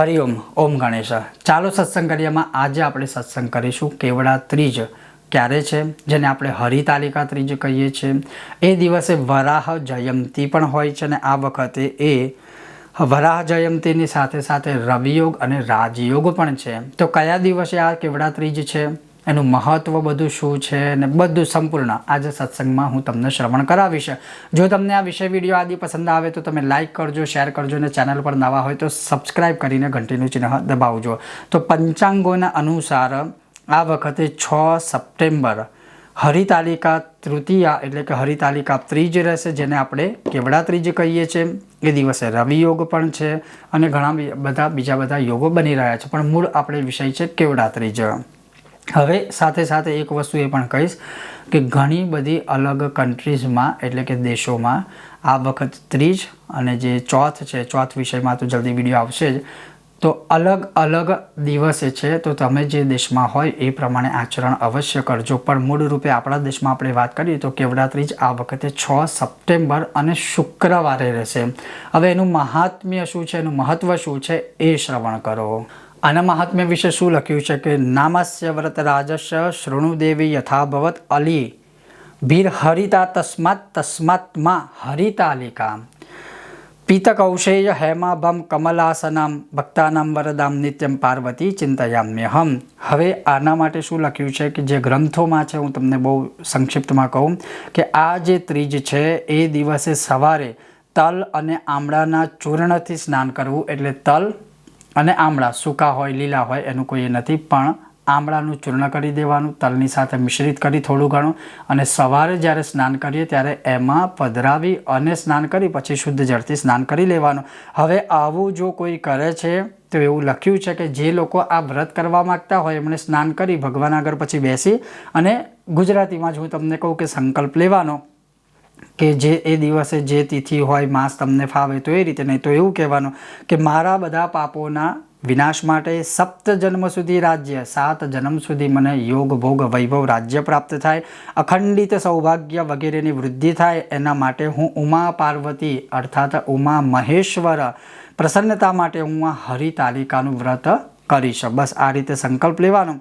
હરિઓમ ઓમ ગણેશ. ચાલો સત્સંગ કરીએમાં આજે આપણે સત્સંગ કરીશું. કેવડા ત્રીજ. ક્યારે છે? જેને આપણે હરિતાલિકા ત્રીજ કહીએ છીએ. એ દિવસે વરાહ જયંતી પણ હોય છે અને આ વખતે એ વરાહ જયંતીની સાથે સાથે રવિયોગ અને રાજયોગ પણ છે. તો કયા દિવસે આ કેવડા ત્રીજ છે? એનું મહત્ત્વ બધું શું છે ને બધું સંપૂર્ણ આજે સત્સંગમાં હું તમને શ્રવણ કરાવીશ. જો તમને આ વિષય વીડિયો આદિ પસંદ આવે તો તમે લાઇક કરજો શેર કરજો અને ચેનલ પર નવા હોય તો સબસ્ક્રાઈબ કરીને ઘંટીનું ચિહ્ન દબાવજો. તો પંચાંગોના અનુસાર આ વખતે છ સપ્ટેમ્બર હરિતાલિકા તૃતીયા એટલે કે હરિતાલિકા ત્રીજ રહેશે, જેને આપણે કેવડા ત્રીજ કહીએ છીએ. એ દિવસે રવિ યોગ પણ છે અને ઘણા બધા બીજા બધા યોગો બની રહ્યા છે. પણ મૂળ આપણે વિષય છે કેવડા ત્રીજ. હવે સાથે સાથે એક વસ્તુ એ પણ કહીશ કે ઘણી બધી અલગ કન્ટ્રીઝમાં એટલે કે દેશોમાં, આ વખત ત્રીજ અને જે ચોથ છે, ચોથ વિષયમાં તો જલ્દી વીડિયો આવશે જ, તો અલગ અલગ દિવસે છે, તો તમે જે દેશમાં હોય એ પ્રમાણે આચરણ અવશ્ય કરજો. પણ મૂળ રૂપે આપણા દેશમાં આપણે વાત કરીએ તો કેવડા ત્રીજ આ વખતે છ સપ્ટેમ્બર અને શુક્રવારે રહેશે. હવે એનું મહાત્મ્ય શું છે, એનું મહત્ત્વ શું છે એ શ્રવણ કરો. આના મહાત્મ્ય વિશે શું લખ્યું છે કે નામસ્ય વ્રત રાજસ્ય શૃણુદેવી યથાભવત અલી. ભીર હરિતા તસ્માત તસ્માત્મા હરિતાલિકા પીતકૌશેય હેમાભમ કમલાસનામ ભક્તાનામ વરદામ નિત્યમ પાર્વતી ચિંતયામ્યહમ. હવે આના માટે શું લખ્યું છે કે જે ગ્રંથોમાં છે હું તમને બહુ સંક્ષિપ્તમાં કહું કે આ જે ત્રીજ છે એ દિવસે સવારે તલ અને આમળાના ચૂર્ણથી સ્નાન કરવું એટલે તલ અને આમળા સૂકા હોય, લીલા હોય, એનું કોઈ એ નથી. પણ આમળાનું ચૂર્ણ કરી દેવાનું, તલની સાથે મિશ્રિત કરી થોડું ઘણું અને સવારે જ્યારે સ્નાન કરીએ ત્યારે એમાં પધરાવી અને સ્નાન કરી પછી શુદ્ધ જળથી સ્નાન કરી લેવાનું. હવે આવું જો કોઈ કરે છે, તો એવું લખ્યું છે કે જે લોકો આ વ્રત કરવા માગતા હોય, એમણે સ્નાન કરી, ભગવાન આગળ પછી બેસી અને ગુજરાતીમાં જ હું તમને કહું કે સંકલ્પ લેવાનો. કે જે એ દિવસે જે તિથિ હોય, માસ તમને ફાવે, તો એ રીતે નહીં તો એવું કહેવાનું કે મારા બધા પાપોના વિનાશ માટે સપ્ત જન્મ સુધી રાજ્ય, સાત જન્મ સુધી મને યોગ, ભોગ, વૈભવ રાજ્ય પ્રાપ્ત થાય, અખંડિત સૌભાગ્ય વગેરેની વૃદ્ધિ થાય, એના માટે હું ઉમા પાર્વતી અર્થાત ઉમા મહેશ્વર પ્રસન્નતા માટે હું આ હરિતાલિકાનું વ્રત કરીશ. બસ આ રીતે સંકલ્પ લેવાનો.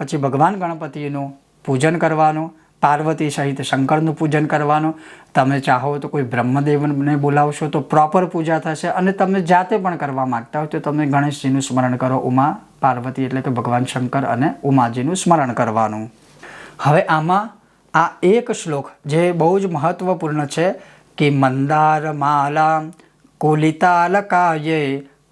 પછી ભગવાન ગણપતિનું પૂજન કરવાનું. પાર્વતી સહિત શંકરનું પૂજન કરવાનું. તમે ચાહો તો કોઈ બ્રહ્મદેવને બોલાવશો તો પ્રોપર પૂજા થશે અને તમે જાતે પણ કરવા માગતા હો તો તમે ગણેશજીનું સ્મરણ કરો ઉમા પાર્વતી એટલે કે ભગવાન શંકર અને ઉમાજીનું સ્મરણ કરવાનું. હવે આમાં આ એક શ્લોક જે બહુ જ મહત્વપૂર્ણ છે કે મંદાર માલા કુલિતાલકાય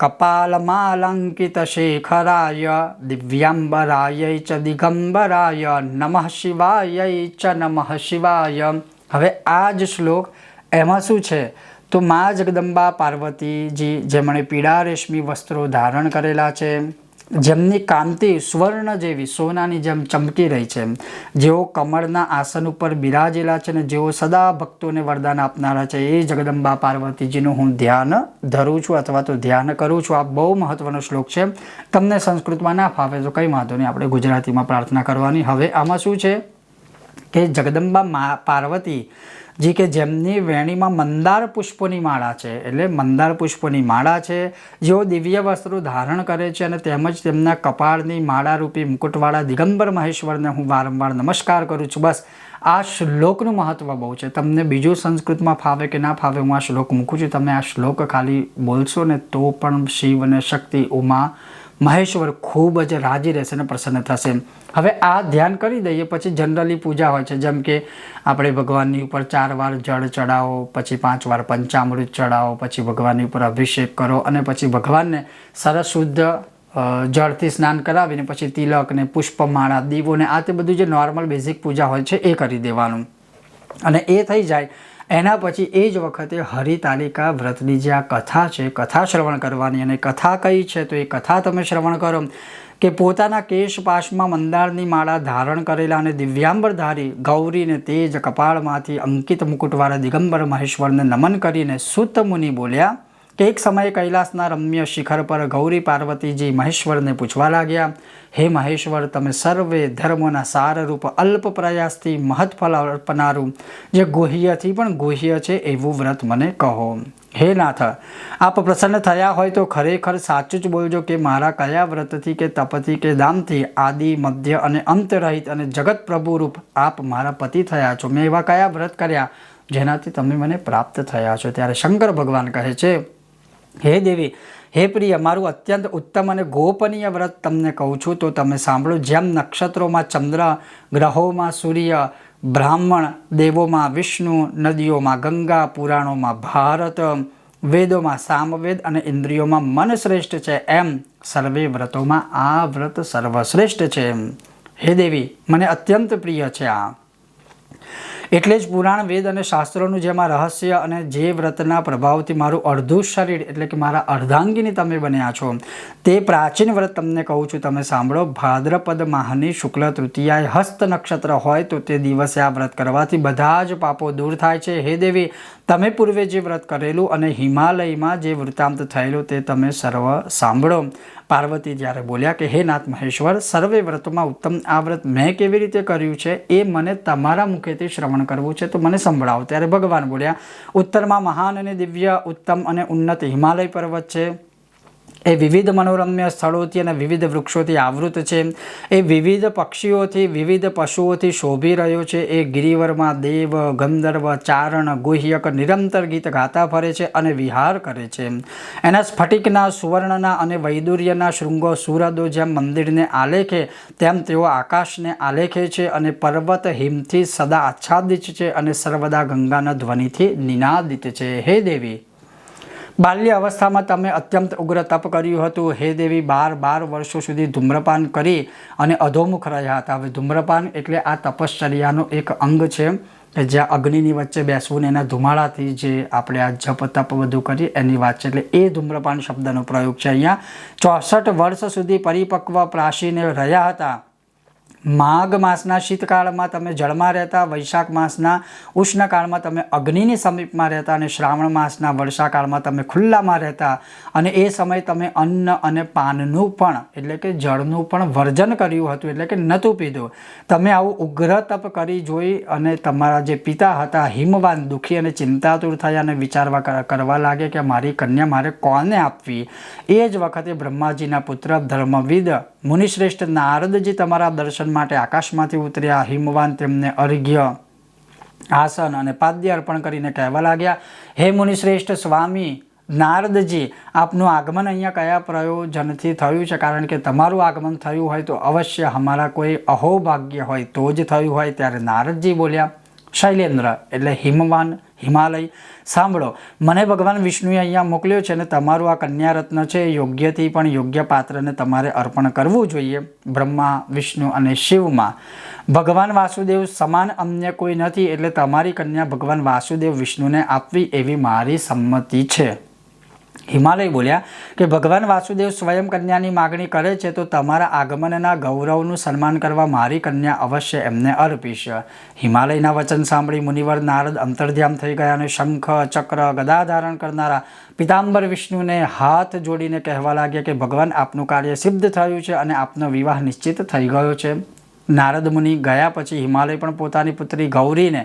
કપાલમાલંકિત શેખરાય દિવ્યાંબરાય ચ દિગંબરાય નમઃ શિવાય ચ નમઃ શિવાય હવે આ જ શ્લોક એમાં શું છે? તો મા જગદંબા પાર્વતીજી, જેમણે પીળા રેશમી વસ્ત્રો ધારણ કરેલા છે. જેમની કાંતિ સ્વર્ણ જેવી, સોનાની જેમ ચમકી રહી છે જેઓ કમળના આસન ઉપર બિરાજેલા છે ને જેઓ સદા ભક્તોને વરદાન આપનારા છે. એ જગદંબા પાર્વતીજીનું હું ધ્યાન ધરું છું અથવા તો ધ્યાન કરું છું. આ બહુ મહત્વનો શ્લોક છે. તમને સંસ્કૃતમાં ના ફાવે તો કંઈ વાંધો નહીં. આપણે ગુજરાતીમાં પ્રાર્થના કરવાની. હવે આમાં શું છે? કે જગદંબા મા પાર્વતી જી કે જેમની વેણીમાં મંદાર પુષ્પોની માળા છે, એટલે મંદાર પુષ્પોની માળા છે, જેઓ દિવ્ય વસ્ત્રો ધારણ કરે છે અને તેમજ તેમના કપાળની માળારૂપી મુકુટવાળા દિગંબર મહેશ્વરને હું વારંવાર નમસ્કાર કરું છું. બસ, આ શ્લોકનું મહત્ત્વ બહુ છે. તમને બીજું સંસ્કૃતમાં ફાવે કે ના ફાવે હું આ શ્લોક મૂકું છું. તમે આ શ્લોક ખાલી બોલશો ને તો પણ શિવ અને શક્તિ, ઉમા મહેશ્વર ખૂબ જ રાજી રહેશે અને પ્રસન્ન થશે. હવે આ ધ્યાન કરી દઈએ, પછી જનરલી પૂજા હોય છે, જેમ કે આપણે ભગવાનની ઉપર ચાર વાર જળ ચડાવો, પછી પાંચ વાર પંચામૃત ચડાવો, પછી ભગવાનની ઉપર અભિષેક કરો અને પછી ભગવાનને સરસ શુદ્ધ જળથી સ્નાન કરાવીને પછી તિલક ને પુષ્પમાળા, દીવો ને આ તે બધું જે નોર્મલ બેઝિક પૂજા હોય છે, એ કરી દેવાનું. અને એ થઈ જાય એના પછી એ જ વખતે હરિતાલિકા વ્રતની જે આ કથા છે, કથા શ્રવણ કરવાની અને કથા કઈ છે તો એ કથા તમે શ્રવણ કરો કે પોતાના કેશપાશમાં મંદારની માળા ધારણ કરેલા અને દિવ્યાંબર ધારી ગૌરીને તેજ કપાળમાંથી અંકિત મુકુટવાળા દિગંબર મહેશ્વરને નમન કરીને સુત મુનિ બોલ્યા કે એક સમયે કૈલાસના રમ્ય શિખર પર ગૌરી પાર્વતીજી મહેશ્વરને પૂછવા લાગ્યા. હે મહેશ્વર, તમે સર્વે ધર્મોના સારરૂપ અલ્પ પ્રયાસથી મહત્ફળ અર્પનારું. જે ગુહ્યથી પણ ગુહ્ય છે એવું વ્રત મને કહો. હે નાથ, આપ પ્રસન્ન થયા હોય તો ખરેખર સાચું જ બોલજો કે મારા કયા વ્રતથી કે તપથી કે દામથી આદિ, મધ્ય અને અંત રહિત અને જગત પ્રભુ રૂપ આપ મારા પતિ થયા છો. મેં એવા કયા વ્રત કર્યા જેનાથી તમે મને પ્રાપ્ત થયા છો? ત્યારે શંકર ભગવાન કહે છે હે દેવી, હે પ્રિય, મારું અત્યંત ઉત્તમ અને ગોપનીય વ્રત તમને કહું છું, તો તમે સાંભળો, જેમ નક્ષત્રોમાં ચંદ્ર, ગ્રહોમાં સૂર્ય, બ્રાહ્મણ દેવોમાં વિષ્ણુ, નદીઓમાં ગંગા, પુરાણોમાં ભારત, વેદોમાં સામવેદ અને ઇન્દ્રિયોમાં મન શ્રેષ્ઠ છે, એમ સર્વે વ્રતોમાં આ વ્રત સર્વશ્રેષ્ઠ છે. એમ હે દેવી, મને અત્યંત પ્રિય છે આ. એટલે જ પુરાણ, વેદ અને શાસ્ત્રોનું જેમાં રહસ્ય અને જે વ્રતના પ્રભાવથી મારું અડધું શરીર, એટલે કે મારા અર્ધાંગીની તમે બન્યા છો. તે પ્રાચીન વ્રત તમને કહું છું, તમે સાંભળો. ભાદ્રપદ માહની શુક્લ તૃતીયાએ હસ્ત નક્ષત્ર હોય તો તે દિવસે આ વ્રત કરવાથી બધા જ પાપો દૂર થાય છે. હે દેવી તમે પૂર્વે જે વ્રત કરેલું અને હિમાલયમાં જે વૃત્તાંત થયેલું તે તમે સર્વ સાંભળો. પાર્વતી જ્યારે બોલ્યા કે, હે નાથ મહેશ્વર, સર્વે વ્રતમાં ઉત્તમ આ વ્રત મેં કેવી રીતે કર્યું છે? એ મને તમારા મુખેથી શ્રવણ કરવું છે તો મને સંભળાવો. ત્યારે ભગવાન બોલ્યા, ઉત્તરમાં મહાન અને દિવ્ય, ઉત્તમ અને ઉન્નત હિમાલય પર્વત છે. એ વિવિધ મનોરમ્ય સ્થળોથી અને વિવિધ વૃક્ષોથી આવૃત છે. એ વિવિધ પક્ષીઓથી, વિવિધ પશુઓથી શોભી રહ્યો છે. એ ગિરિવરમાં દેવ, ગંધર્વ, ચારણ, ગુહ્યક નિરંતર ગીત ગાતા ફરે છે અને વિહાર કરે છે. એના સ્ફટિકના, સુવર્ણના અને વૈદુર્યના શૃંગો સુરદો જેમ મંદિરને આલેખે, તેમ તેઓ આકાશને આલેખે છે અને પર્વત હિમથી સદા આચ્છાદિત છે અને સર્વદા ગંગાના ધ્વનિથી નિનાદિત છે. હે દેવી! બાલ્ય અવસ્થામાં તમે અત્યંત ઉગ્ર તપ કર્યું હતું. હે દેવી, બાર બાર વર્ષો સુધી ધૂમ્રપાન કરી અને અધોમુખ રહ્યા હતા. હવે ધૂમ્રપાન એટલે આ તપશ્ચર્યાનું એક અંગ છે કે જ્યાં અગ્નિની વચ્ચે બેસવું ને એના ધુમાડાથી જે આપણે આ જપ, તપ બધું કરીએ એની વાત છે. એટલે એ ધૂમ્રપાન શબ્દનો પ્રયોગ છે. અહીંયા ચોસઠ વર્ષ સુધી પરિપક્વ પ્રાશીને રહ્યા હતા. માઘ માસના શીતકાળમાં તમે જળમાં રહેતા, વૈશાખ માસના ઉષ્ણકાળમાં તમે અગ્નિની સમીપમાં રહેતા અને શ્રાવણ માસના વર્ષાકાળમાં તમે ખુલ્લામાં રહેતા અને એ સમયે તમે અન્ન અને પાનનું પણ, એટલે કે જળનું પણ વર્જન કર્યું હતું, એટલે કે નહોતું પીધું. તમે આવું ઉગ્ર તપ કરી જોઈ અને તમારા જે પિતા હતા, હિમવાન, દુઃખી અને ચિંતાતુર થયા અને વિચારવા કર- કરવા લાગે કે મારી કન્યા મારે કોને આપવી? એ જ વખતે બ્રહ્માજીના પુત્ર ધર્મવિદ, મુનિશ્રેષ્ઠ નારદજી તમારા દર્શન માટે આકાશમાંથી ઉતર્યા, હિમવાન તેમને અર્ઘ્ય, આસન અને પાદ્ય અર્પણ કરીને કહેવા લાગ્યા, હે મુનિશ્રેષ્ઠ સ્વામી, નારદજી, આપનું આગમન અહીંયા કયા પ્રયોજનથી થયું છે? કારણ કે તમારું આગમન થયું હોય તો અવશ્ય અમારા કોઈ અહોભાગ્ય હોય તો જ થયું હોય. ત્યારે નારદજી બોલ્યા શૈલેન્દ્ર એટલે હિમવાન, હિમાલય. સાંભળો, મને ભગવાન વિષ્ણુએ અહીંયા મોકલ્યો છે અને તમારું આ કન્યા રત્ન છે, યોગ્યથી પણ યોગ્ય પાત્રને તમારે અર્પણ કરવું જોઈએ, બ્રહ્મા, વિષ્ણુ અને શિવમાં. ભગવાન વાસુદેવ સમાન અન્ય કોઈ નથી, એટલે તમારી કન્યા ભગવાન વાસુદેવ વિષ્ણુને આપવી એવી મારી સંમતિ છે. હિમાલય બોલ્યા કે ભગવાન વાસુદેવ સ્વયં કન્યાની માગણી કરે છે તો તમારા આગમનના ગૌરવનું સન્માન કરવા મારી કન્યા અવશ્ય એમને અર્પીશ. હિમાલયના વચન સાંભળી મુનિવર નારદ અંતર્ધ્યામ થઈ ગયા અને શંખ, ચક્ર, ગદા ધારણ કરનારા પિતાંબર વિષ્ણુને હાથ જોડીને કહેવા લાગ્યા કે ભગવાન આપનું કાર્ય સિદ્ધ થયું છે અને આપનો વિવાહ નિશ્ચિત થઈ ગયો છે. નારદ મુનિ ગયા પછી હિમાલય પણ પોતાની પુત્રી ગૌરીને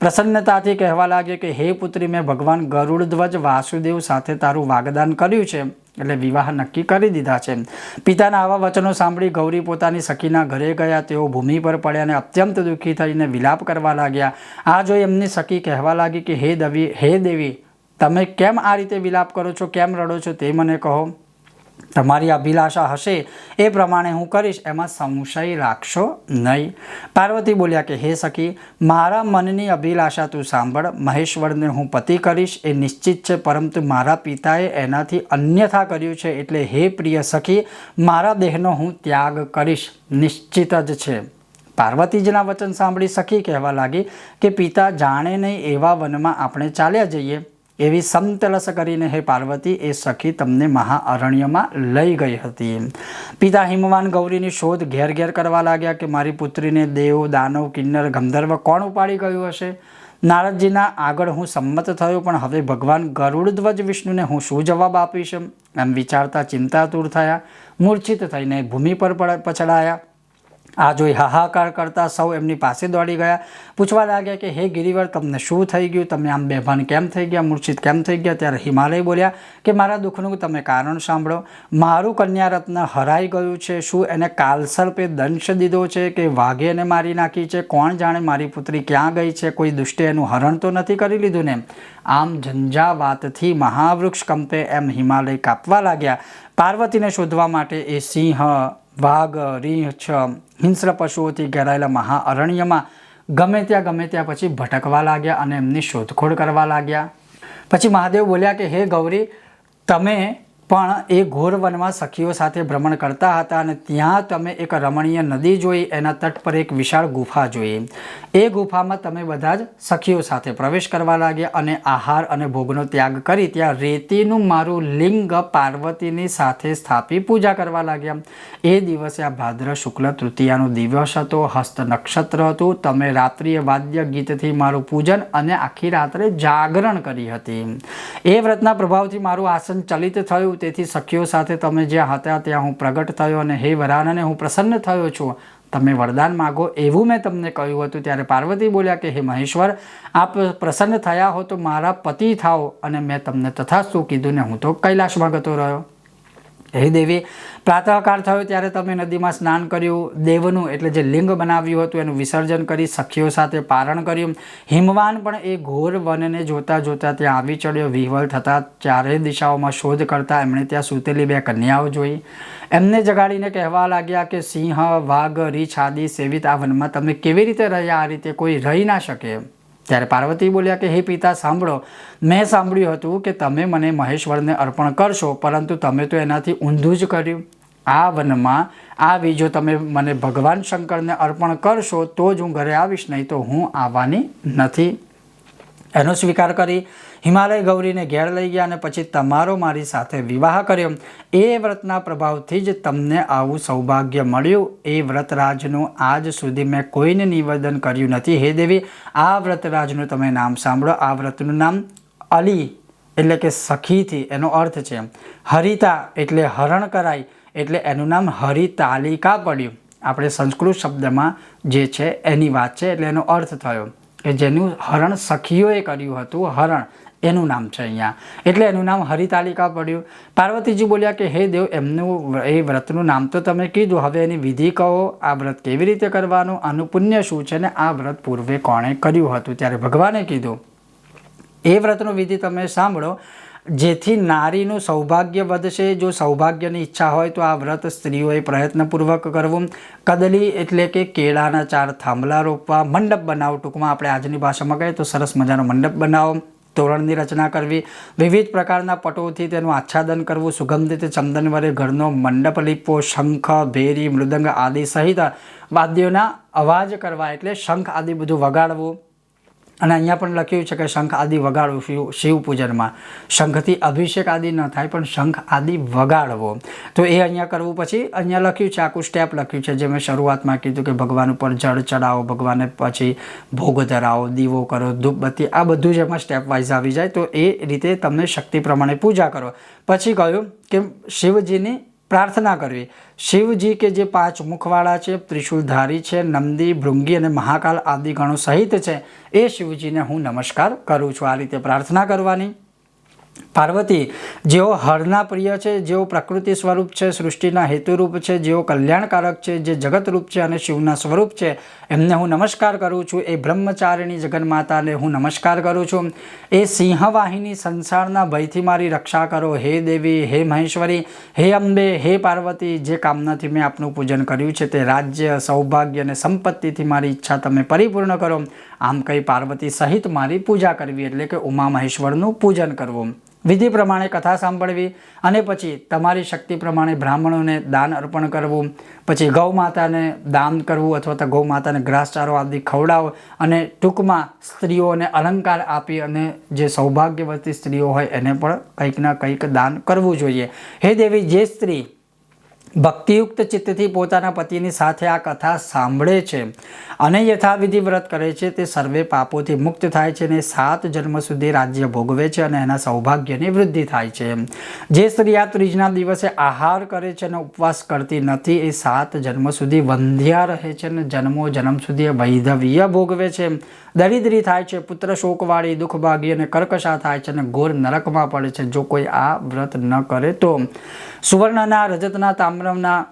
પ્રસન્નતાથી કહેવા લાગ્યો કે, હે પુત્રી, મેં ભગવાન ગરુડધ્વજ વાસુદેવ સાથે તારું વાગદાન કર્યું છે, એટલે વિવાહ નક્કી કરી દીધા છે. પિતાના આવા વચનો સાંભળી ગૌરી પોતાની સખીના ઘરે ગયા, તેઓ ભૂમિ પર પડ્યા અને અત્યંત દુઃખી થઈને વિલાપ કરવા લાગ્યા. આ જોઈ એમની સખી કહેવા લાગી કે, હે દવી, હે દેવી, તમે કેમ આ રીતે વિલાપ કરો છો, કેમ રડો છો, તે મને કહો. તમારી અભિલાષા હશે એ પ્રમાણે હું કરીશ. એમાં સંશય રાખશો નહીં. પાર્વતી બોલ્યા કે, હે સખી, મારા મનની અભિલાષા તું સાંભળ. મહેશ્વરને હું પતિ કરીશ. એ નિશ્ચિત છે, પરંતુ મારા પિતાએ એનાથી અન્યથા કર્યું છે. એટલે હે પ્રિય સખી, મારા દેહનો હું ત્યાગ કરીશ. નિશ્ચિત જ છે. પાર્વતીજીના વચન સાંભળી સખી કહેવા લાગી કે, પિતા જાણે નહીં એવા વનમાં આપણે ચાલ્યા જઈએ. એવી સમતલસ કરીને હે પાર્વતી, એ સખી તમને મહાઅરણ્યમાં લઈ ગઈ હતી. પિતા હિમવાન ગૌરીની શોધ ઘેર ઘેર કરવા લાગ્યા કે મારી પુત્રીને દેવ, દાનવ, કિન્નર, ગંધર્વ કોણ ઉપાડી ગયું હશે? નારદજીના આગળ હું સંમત થયો, પણ હવે ભગવાન ગરુડધ્વજ વિષ્ણુને હું શું જવાબ આપીશ? એમ વિચારતા ચિંતાતુર થયા, મૂર્છિત થઈને ભૂમિ પર પછડાયા. આ જોઈ હાહાકાર કરતા સૌ એમની પાસે દોડી ગયા. પૂછવા લાગ્યા કે, હે ગિરિવર, તમને શું થઈ ગયું? તમે આમ બેભાન કેમ થઈ ગયા? મૂર્છિત કેમ થઈ ગયા? ત્યારે હિમાલય બોલ્યા કે, મારા દુઃખનું તમે કારણ સાંભળો. મારું કન્યારત્ન હરાઈ ગયું છે. શું એને કાલસર્પે દંશ દીધો છે કે વાઘે એને મારી નાખી છે? કોણ જાણે મારી પુત્રી ક્યાં ગઈ છે? કોઈ દુષ્ટે એનું હરણ તો નથી કરી લીધું ને? આમ ઝંઝાવાતથી મહાવૃક્ષ કંપે એમ હિમાલય કાપવા લાગ્યા. પાર્વતીને શોધવા માટે એ સિંહ વાઘ રીંછ હિંસ્ર પશુઓથી ઘેરાયેલા મહાઅરણ્યમાં ગમે ત્યાં ગમે ત્યાં પછી ભટકવા લાગ્યા અને એમની શોધખોળ કરવા લાગ્યા. પછી મહાદેવ બોલ્યા કે, હે ગૌરી, તમે પણ એ ઘોર વનમાં સખીઓ સાથે ભ્રમણ કરતા હતા અને ત્યાં તમે એક રમણીય નદી જોઈ, એના તટ પર એક વિશાળ ગુફા જોઈ. એ ગુફામાં તમે બધા જ સખીઓ સાથે પ્રવેશ કરવા લાગ્યા અને આહાર અને ભોગનો ત્યાગ કરી. ત્યાં રેતીનું મારું લિંગ પાર્વતીની સાથે સ્થાપી પૂજા કરવા લાગ્યા. એ દિવસે આ ભાદ્ર શુક્લ તૃતીયાનો દિવસ હતો, હસ્ત નક્ષત્ર હતું. તમે રાત્રિએ વાદ્ય ગીતથી મારું પૂજન અને આખી રાત્રે જાગરણ કરી હતી. એ વ્રતના પ્રભાવથી મારું આસન ચલિત થયું. તેથી સખીઓ સાથે તમે જ્યાં હતા ત્યાં હું પ્રગટ થયો અને હે વરાનને હું પ્રસન્ન થયો છું. તમે વરદાન માગો એવું મેં તમને કહ્યું હતું. ત્યારે પાર્વતી બોલ્યા કે, હે મહેશ્વર, આપ પ્રસન્ન થયા હો તો મારા પતિ થાઓ અને મેં તમને તથાસ્તુ કીધું ને હું તો કૈલાસમાં ગતો રહ્યો. હે દેવી પ્રાતઃકાળ થયો ત્યારે તમે નદીમાં સ્નાન કર્યું. દેવનું એટલે જે લિંગ બનાવ્યું હતું એનું વિસર્જન કરી સખીઓ સાથે પારણ કર્યું. હિમવાન પણ એ ઘોર વનને જોતા જોતા ત્યાં આવી ચડ્યો. વિહવલ થતાં ચારેય દિશાઓમાં શોધ કરતા એમણે ત્યાં સૂતેલી બે કન્યાઓ જોઈ. એમને જગાડીને કહેવા લાગ્યા કે, સિંહ, વાઘ, રીછ આદિ સેવિત આ વનમાં તમે કેવી રીતે રહ્યા? આ રીતે કોઈ રહી ના શકે. ત્યારે પાર્વતી બોલ્યા કે, હે પિતા, સાંભળો. મેં સાંભળ્યું હતું કે તમે મને મહેશ્વરને અર્પણ કરશો, પરંતુ તમે તો એનાથી ઊંધું જ કર્યું. આ વનમાં આવી જો તમે મને ભગવાન શંકરને અર્પણ કરશો, તો જ હું ઘરે આવીશ, નહીં તો હું આવવાની નથી. એનો સ્વીકાર કરી હિમાલય ગૌરીને ઘેર લઈ ગયા અને પછી તમારો મારી સાથે વિવાહ કર્યો. એ વ્રતના પ્રભાવથી જ તમને આવું સૌભાગ્ય મળ્યું. એ વ્રતરાજનું આજ સુધી મેં કોઈને નિવેદન કર્યું નથી. હે દેવી, આ વ્રતરાજનું તમે નામ સાંભળો. આ વ્રતનું નામ અલી, એટલે કે સખીથી. એનો અર્થ છે, હરિતા, એટલે હરણ કરાય, એટલે એનું નામ હરિતાલિકા પડ્યું. આપણે સંસ્કૃત શબ્દમાં જે છે, એની વાત છે, એટલે એનો અર્થ થયો કે જેનું હરણ સખીઓએ કર્યું હતું, હરણ. એનું નામ છે અહીંયા. એટલે એનું નામ હરિતાલિકા પડ્યું. પાર્વતીજી બોલ્યા કે, હે દેવ, એમનું એ વ્રતનું નામ તો તમે કીધું. હવે એની વિધિ કહો, આ વ્રત કેવી રીતે કરવાનું? આનું પુણ્ય શું છે? ને આ વ્રત પૂર્વે કોણે કર્યું હતું? ત્યારે ભગવાને કીધું, એ વ્રતનો વિધિ તમે સાંભળો. જેથી નારીનું સૌભાગ્ય વધશે. જો સૌભાગ્યની ઈચ્છા હોય તો આ વ્રત સ્ત્રીઓએ પ્રયત્નપૂર્વક કરવું. કદલી એટલે કે કેળાના ચાર થાંભલા રોપવા. મંડપ બનાવો. ટૂંકમાં આપણે આજની ભાષામાં કહીએ તો સરસ મજાનો મંડપ બનાવો. તોરણની રચના કરવી, વિવિધ પ્રકારના પટોથી તેનું આચ્છાદન કરવું, સુગંધિત ચંદન વડે ઘરનો મંડપ લીપવો, શંખ, ભેરી, મૃદંગ આદિ સહિત વાદ્યોના અવાજ કરવા એટલે શંખ આદિ બધું વગાડવું. અને અહીંયા પણ લખ્યું છે કે શંખ આદિ વગાડવું શિવ શિવ પૂજનમાં શંખથી અભિષેક આદિ ન થાય, પણ શંખ આદિ વગાડવો. તો એ અહીંયા કરવું પછી અહીંયા લખ્યું છે, આખું સ્ટેપ લખ્યું છે, જે મેં શરૂઆતમાં કીધું કે ભગવાન ઉપર જળ ચડાવો ભગવાનને પછી ભોગ ધરાવો, દીવો કરો, ધૂપબત્તી, આ બધું જ એમાં સ્ટેપ વાઇઝ આવી જાય. તો એ રીતે તમને શક્તિ પ્રમાણે પૂજા કરો. પછી કહ્યું કે શિવજીની પ્રાર્થના કરવી. શિવજી કે જે પાંચ મુખવાળા છે ત્રિશુલધારી છે, નંદી, ભૃંગી અને મહાકાલ આદિ સહિત છે, એ શિવજીને હું નમસ્કાર કરું છું. આ રીતે પ્રાર્થના કરવાની. પાર્વતી, જેઓ હરના પ્રિય છે, જેઓ પ્રકૃતિ સ્વરૂપ છે, સૃષ્ટિના હેતુરૂપ છે, જેઓ કલ્યાણકારક છે, જે જગતરૂપ છે અને શિવના સ્વરૂપ છે, એમને હું નમસ્કાર કરું છું. એ બ્રહ્મચારિણી જગન્માતાને હું નમસ્કાર કરું છું. એ સિંહવાહિની સંસારના ભયથી મારી રક્ષા કરો. હે દેવી, હે મહેશ્વરી, હે અંબે, હે પાર્વતી, જે કામનાથી મેં આપનું પૂજન કર્યું છે, તે રાજ્ય, સૌભાગ્ય અને સંપત્તિથી મારી ઈચ્છા તમે પરિપૂર્ણ કરો. આમ કહી પાર્વતી સહિત મારી પૂજા કરવી, એટલે કે ઉમા મહેશ્વરનું પૂજન કરવું. વિધિ પ્રમાણે કથા સાંભળવી અને પછી તમારી શક્તિ પ્રમાણે બ્રાહ્મણોને દાન અર્પણ કરવું, પછી ગૌ માતાને દાન કરવું અથવા તો ગૌ માતાને ઘાસચારો આદિ ખવડાવો અને ટૂંકમાં સ્ત્રીઓને અલંકાર આપી અને જે સૌભાગ્યવતી સ્ત્રીઓ હોય એને પણ કંઈક ના કંઈક દાન કરવું જોઈએ. હે દેવી, જે સ્ત્રી ભક્તિયુક્ત ચિત્તથી પોતાના પતિની સાથે આ કથા સાંભળે છે અને યથાવિધિ વ્રત કરે છે. તે સર્વે પાપોથી મુક્ત થાય છે અને સાત જન્મ સુધી રાજ્ય ભોગવે છે અને એના સૌભાગ્યની વૃદ્ધિ થાય છે. જે સ્ત્રી આ ત્રીજના દિવસે આહાર કરે છે અને ઉપવાસ કરતી નથી, એ સાત જન્મ સુધી વંધ્યા રહે છે અને જન્મો જન્મ સુધી વૈધવ્ય ભોગવે છે. દરિદ્રી થાય છે, પુત્ર શોકવાળી, દુઃખભાગી અને કર્કશા થાય છે અને ઘોર નરકમાં પડે છે. જો કોઈ આ વ્રત ન કરે તો સુવર્ણના રજતના તામ્રના,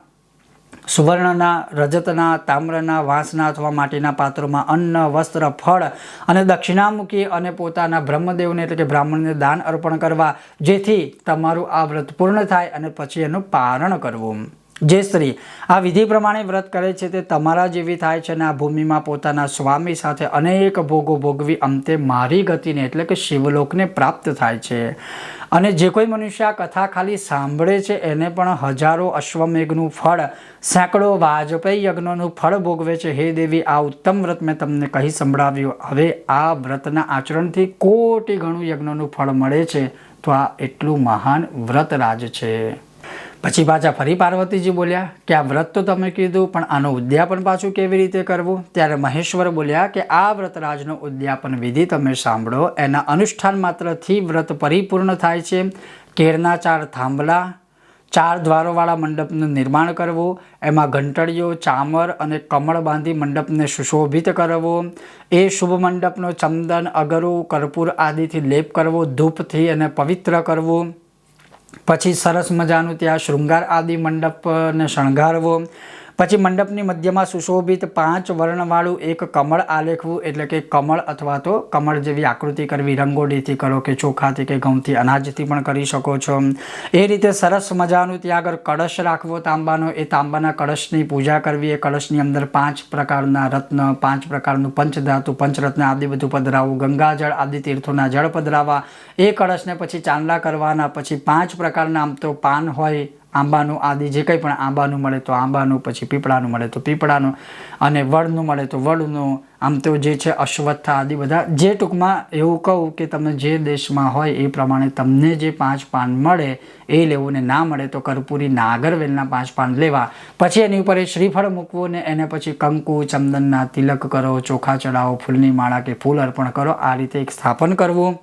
સુવર્ણના રજતના તામ્રના વાંસના અથવા માટીના પાત્રોમાં અન્ન, વસ્ત્ર, ફળ અને દક્ષિણામુખી અને પોતાના બ્રહ્મદેવને એટલે કે બ્રાહ્મણને દાન અર્પણ કરવા જેથી તમારું આ વ્રત પૂર્ણ થાય અને પછી એનું પારણ કરવું. જે સ્ત્રી આ વિધિ પ્રમાણે વ્રત કરે છે તે તમારા જેવી થાય છે અને આ ભૂમિમાં પોતાના સ્વામી સાથે અનેક ભોગો ભોગવી અંતે મારી ગતિને એટલે કે શિવલોકને પ્રાપ્ત થાય છે. અને જે કોઈ મનુષ્ય આ કથા ખાલી સાંભળે છે એને પણ હજારો અશ્વમેઘનું ફળ, સેંકડો વાજપેયી યજ્ઞોનું ફળ ભોગવે છે. હે દેવી, આ ઉત્તમ વ્રત મેં તમને કહી સંભળાવ્યું. હવે આ વ્રતના આચરણથી કોટી ઘણું યજ્ઞોનું ફળ મળે છે. તો આ એટલું મહાન વ્રતરાજ છે. પછી પાછા ફરી પાર્વતીજી બોલ્યા કે આ વ્રત તો તમે કીધું, પણ આનું ઉદ્યાપન પાછું કેવી રીતે કરવું? ત્યારે મહેશ્વર બોલ્યા કે આ વ્રતરાજનો ઉદ્યાપન વિધિ તમે સાંભળો. એના અનુષ્ઠાન માત્રથી વ્રત પરિપૂર્ણ થાય છે. કેરના ચાર થાંભલા, ચાર દ્વારોવાળા મંડપનું નિર્માણ કરવું, એમાં ઘંટડીઓ, ચામર અને કમળ બાંધી મંડપને સુશોભિત કરવો, એ શુભ મંડપનો ચંદન, અગરુ, કર્પૂર આદિથી લેપ કરવો, ધૂપથી એને પવિત્ર કરવું. પછી સરસ મજાનું ત્યાં શૃંગાર આદિ મંડપને શણગારવો. પછી મંડપની મધ્યમાં સુશોભિત પાંચ વર્ણવાળું એક કમળ આલેખવું એટલે કે કમળ અથવા તો કમળ જેવી આકૃતિ કરવી, રંગોળીથી કરો કે ચોખાથી કે ઘઉંથી, અનાજથી પણ કરી શકો છો. એ રીતે સરસ મજાનું ત્યાં આગળ કળશ રાખવો, તાંબાનો, એ તાંબાના કળશની પૂજા કરવી, એ કળશની અંદર પાંચ પ્રકારના રત્ન, પાંચ પ્રકારનું પંચધાતુ, પંચરત્ન આદિ બધું પધરાવવું, ગંગાજળ આદિ તીર્થોના જળ પધરાવવા, એ કળશને પછી ચાંદલા કરવાના, પછી પાંચ પ્રકારના આમ તો પાન હોય આંબાનું આદિ, જે કંઈ પણ આંબાનું મળે તો આંબાનું, પછી પીપળાનું મળે તો પીપળાનું અને વડનું મળે તો વડનું. આમ તો જે છે અશ્વત્થા આદિ બધા, જે ટૂંકમાં એવું કહું કે તમે જે દેશમાં હોય એ પ્રમાણે તમને જે પાંચ પાન મળે, એ લેવું ને ના મળે તો કર્પૂરી નાગરવેલના પાંચ પાન લેવા. પછી એની ઉપર એ શ્રીફળ મૂકવું ને એને પછી કંકુ, ચંદનના તિલક કરો, ચોખા ચડાવો ફૂલની માળા કે ફૂલ અર્પણ કરો, આ રીતે એક સ્થાપન કરવું.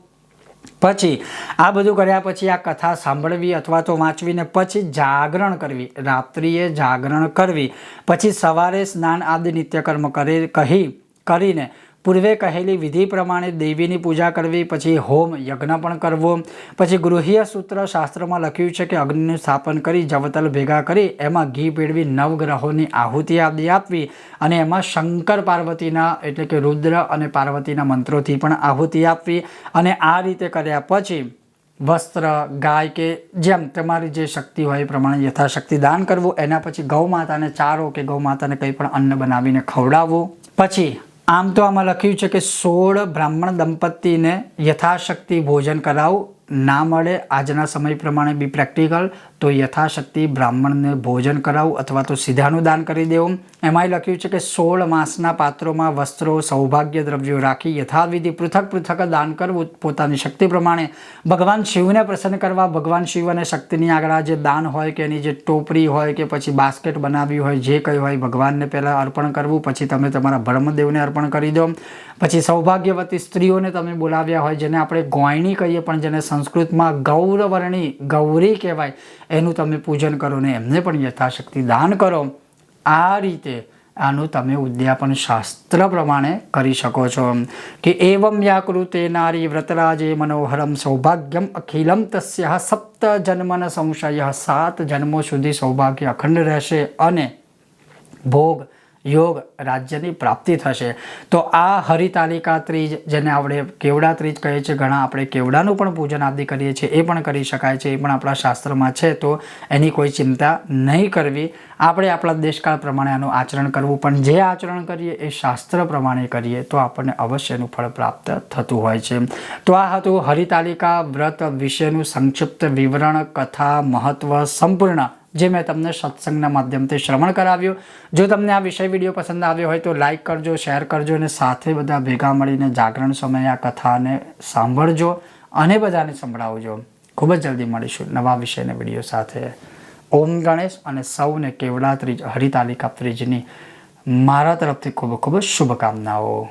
પછી આ બધું કર્યા પછી આ કથા સાંભળવી અથવા તો વાંચવીને પછી જાગરણ કરવી, રાત્રિએ જાગરણ કરવી. પછી સવારે સ્નાન આદિ નિત્યકર્મ કરે, કહી, કરીને પૂર્વે કહેલી વિધિ પ્રમાણે દેવીની પૂજા કરવી, પછી હોમ યજ્ઞ પણ કરવો. પછી ગૃહીય સૂત્ર શાસ્ત્રમાં લખ્યું છે કે અગ્નિનું સ્થાપન કરી જવતલ ભેગા કરી એમાં ઘી પીડવી નવગ્રહોની આહુતિ આદિ આપવી અને એમાં શંકર પાર્વતીના એટલે કે રુદ્ર અને પાર્વતીના મંત્રોથી પણ આહુતિ આપવી અને આ રીતે કર્યા પછી વસ્ત્ર, ગાય કે જેમ તમારી જે શક્તિ હોય એ પ્રમાણે યથાશક્તિ દાન કરવું. એના પછી ગૌ માતાને ચારો કે ગૌ માતાને કંઈ પણ અન્ન બનાવીને ખવડાવવું. પછી આમ તો આમાં લખ્યું છે કે સોળ બ્રાહ્મણ દંપતીને યથાશક્તિ ભોજન કરાવવું ના મળે આજના સમય પ્રમાણે બી પ્રેક્ટિકલ તો યથાશક્તિ બ્રાહ્મણને ભોજન કરાવવું અથવા તો સીધાનું દાન કરી દેવું. એમાંય લખ્યું છે કે સોળ માસના પાત્રોમાં વસ્ત્રો, સૌભાગ્ય દ્રવ્યો રાખી યથાવિધિ પૃથક પૃથક દાન કરવું પોતાની શક્તિ પ્રમાણે. ભગવાન શિવને પ્રસન્ન કરવા, ભગવાન શિવ અને શક્તિની આગળ જે દાન હોય કે એની જે ટોપરી હોય કે પછી બાસ્કેટ બનાવી હોય, જે કંઈ હોય, ભગવાનને પહેલાં અર્પણ કરવું, પછી તમે તમારા બ્રહ્મદેવને અર્પણ કરી દો. પછી સૌભાગ્યવતી સ્ત્રીઓને તમે બોલાવ્યા હોય, જેને આપણે ગોયણી કહીએ, પણ જેને સંસ્કૃતમાં ગૌરવર્ણી, ગૌરી કહેવાય એનું તમે પૂજન કરો ને એમને પણ યથાશક્તિ દાન કરો. આ રીતે આનું તમે ઉદ્યાપન શાસ્ત્ર પ્રમાણે કરી શકો છો. કે એવમ વ્યાકૃતે નારી વ્રતરાજે મનોહરમ સૌભાગ્યમ અખિલમ તસ્ય સપ્ત જન્મન સંશય સાત જન્મો સુધી સૌભાગ્ય અખંડ રહેશે અને ભોગ યોગ રાજ્યની પ્રાપ્તિ થશે. તો આ હરિતાલિકા ત્રીજ, જેને આપણે કેવડા ત્રીજ કહે છે, ઘણા આપણે કેવડાનું પણ પૂજન આદિ કરીએ છીએ, એ પણ કરી શકાય છે, એ પણ આપણા શાસ્ત્રમાં છે, તો એની કોઈ ચિંતા નહીં કરવી. આપણે આપણા દેશકાળ પ્રમાણે આનું આચરણ કરવું, પણ જે આચરણ કરીએ એ શાસ્ત્ર પ્રમાણે કરીએ, તો આપણને અવશ્ય એનું ફળ પ્રાપ્ત થતું હોય છે. તો આ હતું હરિતાલિકા વ્રત વિશેનું સંક્ષિપ્ત વિવરણ, કથા, મહત્વ, સંપૂર્ણ જે મેં તમને સત્સંગના માધ્યમથી શ્રવણ કરાવ્યું. જો તમને આ વિષય વીડિયો પસંદ આવ્યો હોય તો લાઇક કરજો શેર કરજો અને સાથે બધા ભેગા મળીને જાગરણ સમયે આ કથાને સાંભળજો અને બધાને સંભળાવજો. ખૂબ જ જલ્દી મળીશું નવા વિષયના વીડિયો સાથે. ઓમ ગણેશ અને સૌને કેવડા ત્રીજ હરિતાલિકા ત્રીજની મારા તરફથી ખૂબ ખૂબ શુભકામનાઓ.